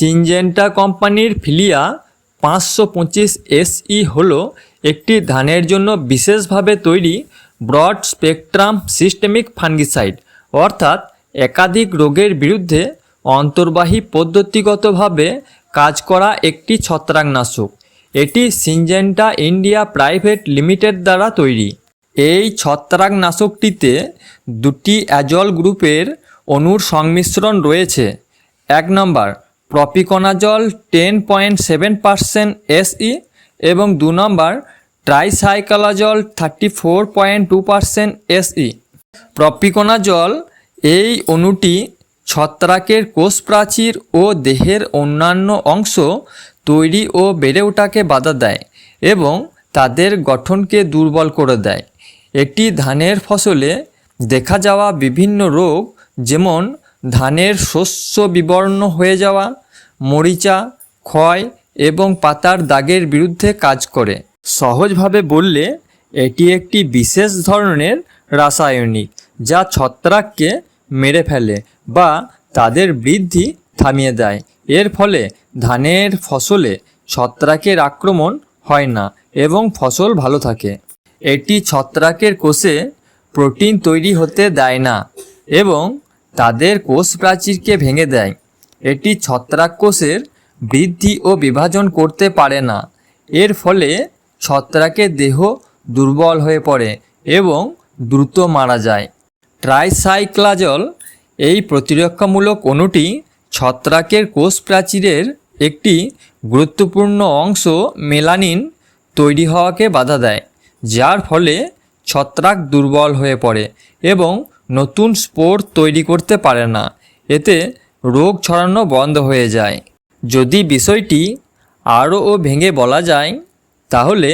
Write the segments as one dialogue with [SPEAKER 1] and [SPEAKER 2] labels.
[SPEAKER 1] Syngenta কোম্পানির ফিলিয়া পাঁচশো পঁচিশ এসই হল একটি ধানের জন্য বিশেষভাবে তৈরি ব্রড স্পেকট্রাম সিস্টেমিক ফাঙ্গিসাইড, অর্থাৎ একাধিক রোগের বিরুদ্ধে অন্তর্বাহী পদ্ধতিগতভাবে কাজ করা একটি ছত্রাকনাশক। এটি সিনজেন্টা ইন্ডিয়া প্রাইভেট লিমিটেড দ্বারা তৈরি। এই ছত্রাকনাশকটিতে দুটি অ্যাজল গ্রুপের অণুর সংমিশ্রণ রয়েছে। এক নম্বর propiconazole ten point seven percent SE এবং দু নম্বর tricyclazole thirty four point two percent SE. Propiconazole এই অণুটি ছত্রাকের কোষ প্রাচীর ও দেহের অন্যান্য অংশ তৈরি ও বেড়ে ওঠাকে বাধা দেয় এবং তাদের গঠনকে দুর্বল করে দেয়। একটি ধানের ফসলে দেখা যাওয়া বিভিন্ন রোগ যেমন ধানের শস্য বিবর্ণ হয়ে যাওয়া, মরিচা ক্ষয় এবং পাতার দাগের বিরুদ্ধে কাজ করে। সহজভাবে বললে, এটি একটি বিশেষ ধরনের রাসায়নিক, যা ছত্রাককে মেরে ফেলে বা তাদের বৃদ্ধি থামিয়ে দেয়। এর ফলে ধানের ফসলে ছত্রাকের আক্রমণ হয় না এবং ফসল ভালো থাকে। এটি ছত্রাকের কোষে প্রোটিন তৈরি হতে দেয় না এবং তাদের কোষ প্রাচীরকে ভেঙে দেয়। এটি ছত্রাক কোষের বৃদ্ধি ও বিভাজন করতে পারে না। এর ফলে ছত্রাকের দেহ দুর্বল হয়ে পড়ে এবং দ্রুত মারা যায়। ট্রাইসাইক্লাজল এই প্রতিরক্ষামূলক অণুটি ছত্রাকের কোষ প্রাচীরের একটি গুরুত্বপূর্ণ অংশ মেলানিন তৈরি হওয়াকে বাধা দেয়, যার ফলে ছত্রাক দুর্বল হয়ে পড়ে এবং নতুন স্পোর তৈরি করতে পারে না। এতে রোগ ছড়ানো বন্ধ হয়ে যায়। যদি বিষয়টি আরও ও ভেঙে বলা যায়, তাহলে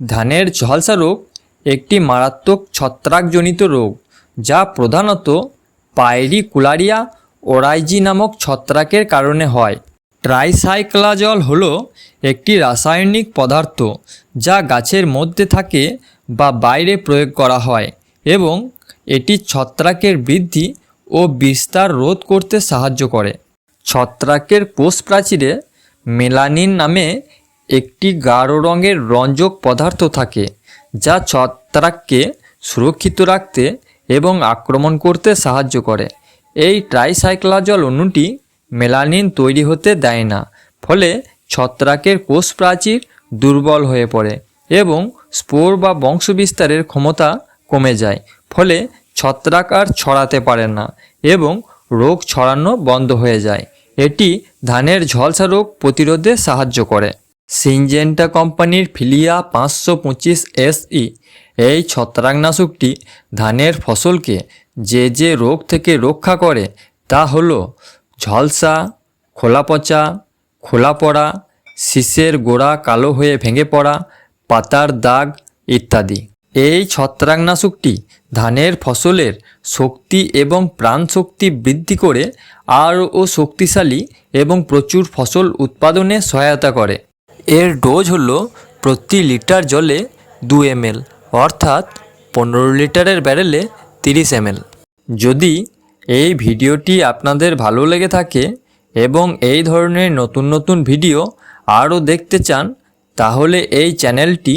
[SPEAKER 1] ধানের ঝলসা রোগ একটি মারাত্মক ছত্রাকজনিত রোগ, যা প্রধানত পাইরিকুলারিয়া ওরাইজি নামক ছত্রাকের কারণে হয়। ট্রাইসাইক্লাজল হলো একটি রাসায়নিক পদার্থ, যা গাছের মধ্যে থাকে বা বাইরে প্রয়োগ করা হয় এবং এটি ছত্রাকের বৃদ্ধি ও বিস্তার রোধ করতে সাহায্য করে। ছত্রাকের কোষ প্রাচীরে মেলানিন নামে একটি গাঢ় রঙের রঞ্জক পদার্থ থাকে, যা ছত্রাককে সুরক্ষিত রাখতে এবং আক্রমণ করতে সাহায্য করে। এই ট্রাইসাইক্লাজল অণুটি মেলানিন তৈরি হতে দেয় না, ফলে ছত্রাকের কোষ প্রাচীর দুর্বল হয়ে পড়ে এবং স্পোর বা বংশবিস্তারের ক্ষমতা কমে যায়, ফলে ছত্রাক আর ছড়াতে পারে না এবং রোগ ছড়ানো বন্ধ হয়ে যায়। এটি ধানের ঝলসা রোগ প্রতিরোধে সাহায্য করে। সিনজেন্টা কোম্পানির ফিলিয়া পাঁচশো পঁচিশ এসই এই ছত্রাকনাশকটি ধানের ফসলকে যে যে রোগ থেকে রক্ষা করে তা হলো ঝলসা খোলা পচা খোলা পড়া শীষের গোড়া কালো হয়ে ভেঙে পড়া, পাতার দাগ ইত্যাদি। এই ছত্রাকনাশকটি ধানের ফসলের শক্তি এবং প্রাণশক্তি বৃদ্ধি করে আরও শক্তিশালী এবং প্রচুর ফসল উৎপাদনে সহায়তা করে। এর ডোজ হল প্রতি লিটার জলে দু এমএল, অর্থাৎ পনেরো লিটারের ব্যারেলে তিরিশ এমএল। যদি এই ভিডিওটি আপনাদের ভালো লেগে থাকে এবং এই ধরনের নতুন নতুন ভিডিও আরও দেখতে চান, তাহলে এই চ্যানেলটি